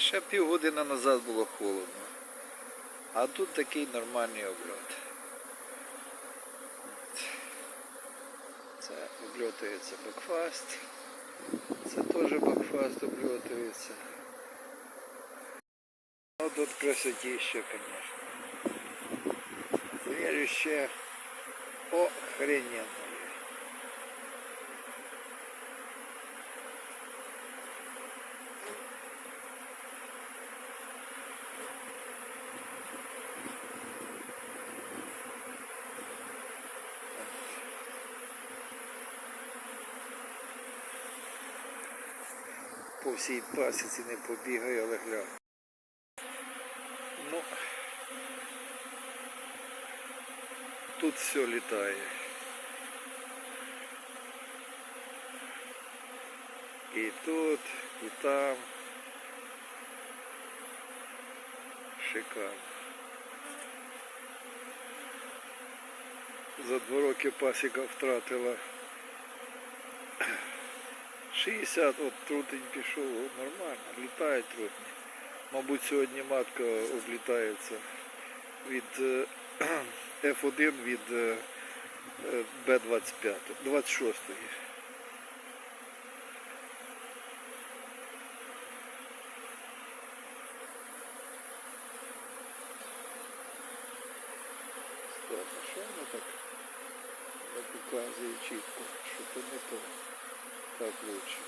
Ще півгодини назад було холодно. А тут такий нормальний обльот. Це обльотується бакфаст. Це теж бакфаст обльотується. Ну тут красотіще, звісно. Зрелище охрененное. По всій пасіці не побігаю, але глянь. Ну, тут все літає. І тут, і там. Шикарно. За два роки пасіка втратила 60, от трутень пішов, нормально, літають трутні. Мабуть, сьогодні матка облітається від е, F1 від е, е, B25, 26. Стоп, а що воно так показує чітко, що то не то. Так лучше.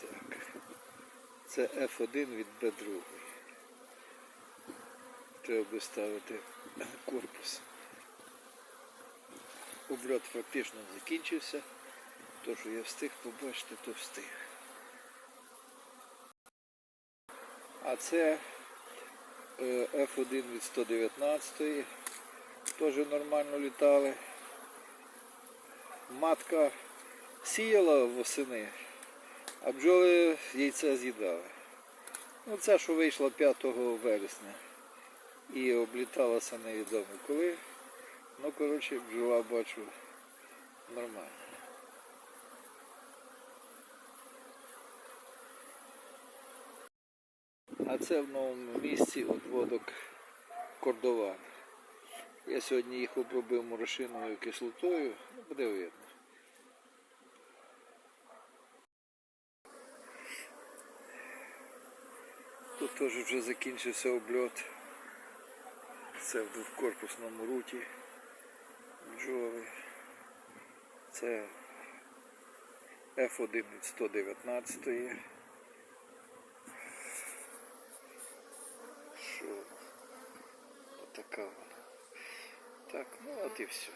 Так. Це F1 від B2. Треба би ставити корпус. Обльот фактично закінчився. То, що я встиг побачити, то встиг. А це е, F1 від 119 теж нормально літали. Матка сіяла восени, а бджоли яйця з'їдали. Ну це, що вийшло 5 вересня і обліталася невідомо коли. Ну, коротше, бджола бачу нормально. Це в новому місці одводок кордован. Я сьогодні їх обробив морошиновою кислотою, буде видно. Тут теж вже закінчився обльот. Це в двокорпусному руті бджоли. Це F1 від 119 що вот. Так, ну от і все.